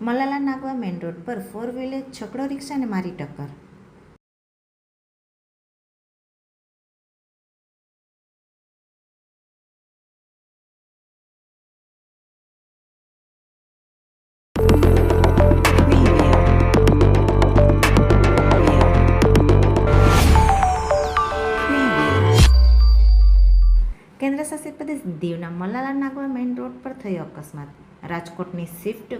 Malala Nagoa main road પર four wheeler છકડો રિક્ષાને મારી ટક્કર. કેન્દ્ર શાસિત પ્રદેશ દીવના મલાલા નાગવા મેઇન રોડ પર થયો અકસ્માત. રાજકોટની સ્વિફ્ટ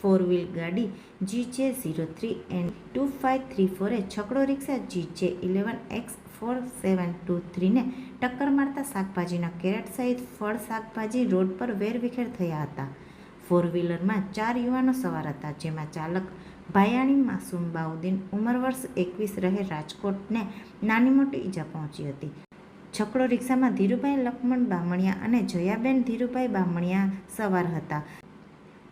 ફોર વ્હીલ ગાડી GJ zero three N two five three ફોરે છકડો રિક્ષા GJ eleven X four seven two થ્રીને ટક્કર મારતા શાકભાજીના કેરેટ સહિત ફળ શાકભાજી રોડ પર વેરવિખેર થયા હતા. ફોર વ્હીલરમાં ચાર યુવાનો સવાર હતા, જેમાં ચાલક ભાયાણી માસુમ બાઉદ્દીન ઉંમર વર્ષ એકવીસ રહે રાજકોટને નાની મોટી ઈજા પહોંચી હતી. છકડો રિક્ષામાં ધીરુભાઈ લક્ષ્મણ બામણિયા અને જયાબેન ધીરુભાઈ બામણિયા સવાર હતા.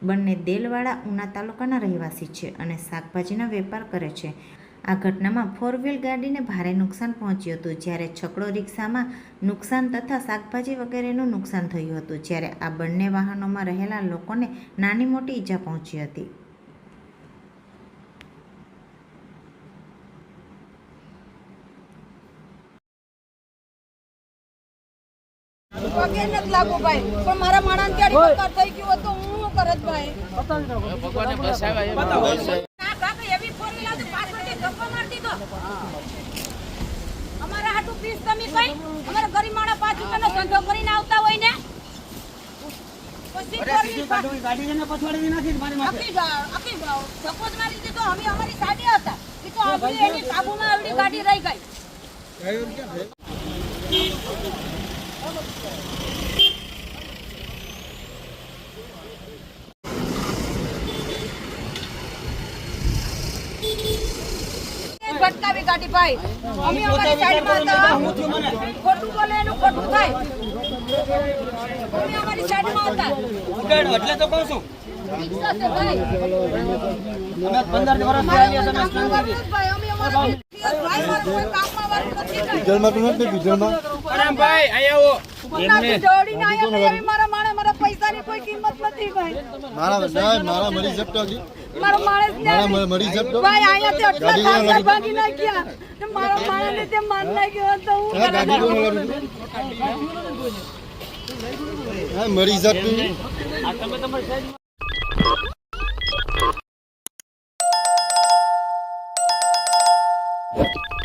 બંને દેલવાડા ઉના તાલુકાના રહેવાસી છે અને શાકભાજીના વેપાર કરે છે. આ ઘટનામાં ફોર વ્હીલ ગાડીને ભારે નુકસાન પહોંચ્યું હતું. જ્યારે છકડો રિક્ષામાં નુકસાન તથા શાકભાજી વગેરેનું નુકસાન થયું હતું, જ્યારે આ બંને વાહનોમાં રહેલા લોકોને નાની મોટી ઈજા પહોંચી હતી. પગે નથી લાગુ ભાઈ. પણ મારા માણસ ત્યારે પકાર થઈ ગયો તો હું શું કરત ભાઈ? ના કાકા એવી અમારા હાટુ પીસ તમે કઈ અમારા ગરીબ માણસ પાંચ રૂપિયાનો ધંધો કરીને આવતા હોય ને. અમારી સાડી હતા. એ તો આવડી એની કાબુમાં આવડી ગાડી રહી ગઈ. ભટકાવી કાઢી ભાઈ. અમે અમારી સાઈડમાં હતા. ખોટું બોલે એનું ખોટું થાય. અમે અમારી સાઈડમાં હતા. એટલે તો કહું છું. અમે પંદર વર્ષ અમે અમારા ભાઈ મારું કોઈ કામમાં વાળું નથી ભાઈ. તો નથી ભાઈ અહીંયા આવો એવી મારા માણે મારા પૈસાની કોઈ કિંમત નથી ભાઈ મારા ના મારા મરી માણસ ભાઈ આટલા ગાડી ધાંધા લડી? ભાગી નાખ્યા ને મારા માણસને તે માર નાખ્યો હતો હું ગાડી કોને કરાવું? હા મરી જપતું આ તમે તમારી સાઈડ What?